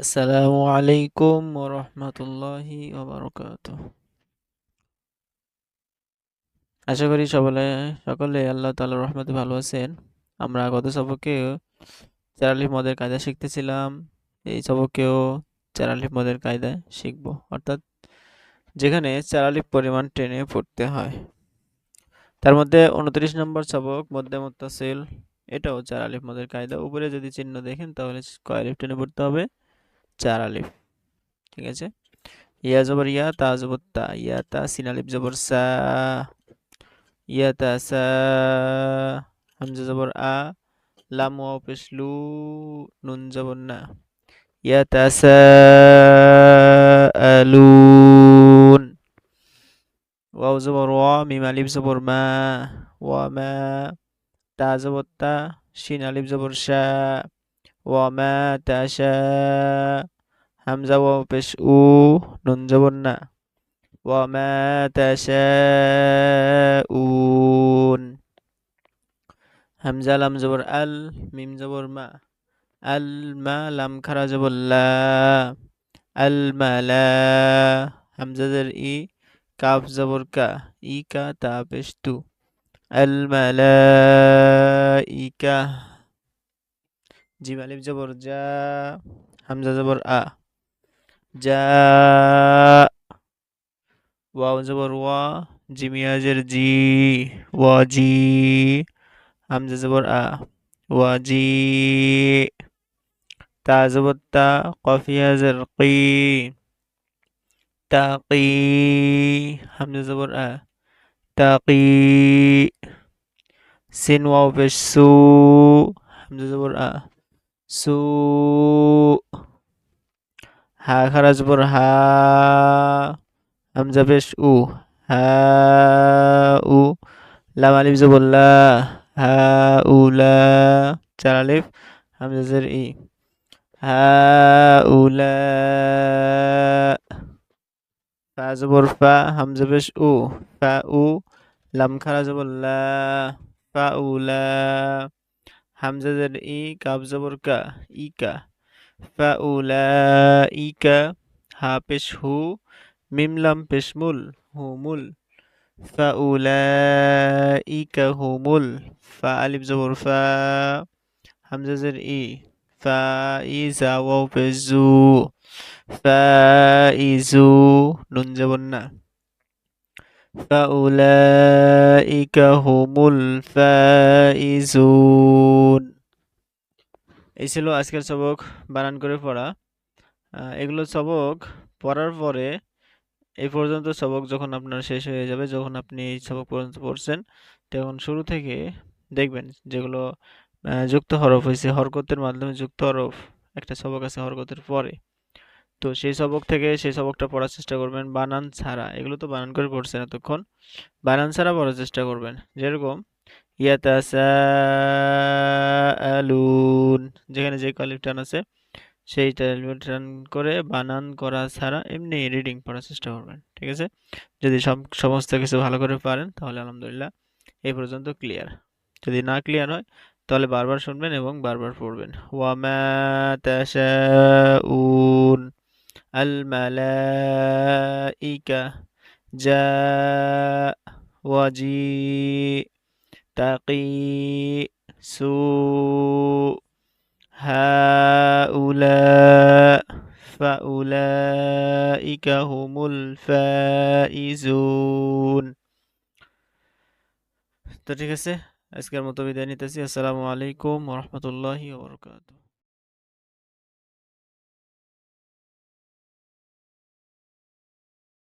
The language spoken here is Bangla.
আসসালামু আলাইকুম ওরহমতুল্লাহি ওবরকাতুহ। আশা করি সকলে সকলে আল্লাহ তাআলার রহমতে ভালো আছেন। আমরা গত সবকে চার মদের কায়দা শিখতেছিলাম, এই সবকেও চার মদের কায়দা শিখব। অর্থাৎ যেখানে চার পরিমাণ টেনে পড়তে হয়। তার মধ্যে উনত্রিশ নম্বর সবক মধ্যে মুত্তাসিল, এটাও চার মদের কায়দা। উপরে যদি চিহ্ন দেখেন তাহলে কয় টেনে পড়তে হবে? চার আলিফ, ঠিক আছে? ইয়া জবর ইয়া, তা জবর তা, ইয়া তা, সিন আলিফ জবর সা, ইয়া তা সা, হামজা জবর আ, লাম ওয়া পেশ নুন জবর না, ইয়া তা সা আলুন ওয়াও জবর ওয়া, মিম আলিফ জবর মা, ওয়া মা, তা জবর তা, শিন আলিফ জবর শা ওয়ামা তাশা হামজা ওয়া পেশ উ নুন জবর না ওয়ামা তাশাউন হামজা লাম জবর আল মিম জবর মা আল মা লাম খারা জবর লা আল মালা হামজা জের ই কাফ জবর কা ই কা তা পেশ তু আল মালাইকা জিম আলিফ জবর যা হামজা জবর আ যা ওয়াও জবর ওয়া জিমিয়াজের জি ওয়া জি হামজা জবর আ ওয়া জি তা জবর তা কফিয়াজের কি তাকি হামজা জবর আ তাকি সিন ওয়াও পেশ সু হামজা জবর আ সু, হা খারাজ পর হা, হামজা পেশ উ, হা, উ, লাম আলিফ জবল্লা হা উলা চার আলিফ, হামজা জের ই, হা উলা ফা জবর ফা, হামজা পেশ উ, ফা, উ, লাম খারা জবল্লা ফা উলা হামজা জের ই কাব জবর কা ই কা ফাউলাইকা হা পেশ হু মিম লাম পেশ মুল হুমুল ফাউলাইকা হুমুল ফা আলিফ জবর, ফা। হামজা জের ই ফাইজা ওয়াও পেশ জু। ফাইজু নুন জবর না। ফাউলাইকা হুমুল ফাইজুন এই ছিল আজকের সবক বানান করে পড়া। এগুলো সবক পড়ার পরে এই পর্যন্ত সবক যখন আপনার শেষ হয়ে যাবে, যখন আপনি এই সবক পর্যন্ত পড়ছেন, তখন শুরু থেকে দেখবেন যেগুলো যুক্ত হরফ হয়েছে, হরকতের মাধ্যমে যুক্ত হরফ, একটা সবক আছে হরকতের পরে। তো সেই সবক থেকে সেই সবকটা পড়ার চেষ্টা করবেন বানান ছাড়া। এগুলো তো বানান করে পড়ছেন এতক্ষণ। বানান ছাড়া পড়ার চেষ্টা করবেন। যেরকম, ইয়াতাসাআলুন, যেখানে যে কালিফ টান আছে, সেই টান করে বানান করা ছাড়া এমনি রিডিং পড়ার চেষ্টা করবেন, ঠিক আছে? যদি সব, সমস্ত কিছু ভালো করে পারেন, তাহলে আলহামদুলিল্লাহ এই পর্যন্ত ক্লিয়ার যদি না ক্লিয়ার হয়, তাহলে বারবার শুনবেন এবং বারবার পড়বেন। ওয়ামা তাশাউন। আল মালাইকা জা ওয়াজি تقي سوء هؤلاء فأولئك هم الفائزون তো ঠিক আছে আজকের মতো বিদায় নিতেছি আসসালামু আলাইকুম রহমতুল্লাহি ওবরকাতুহ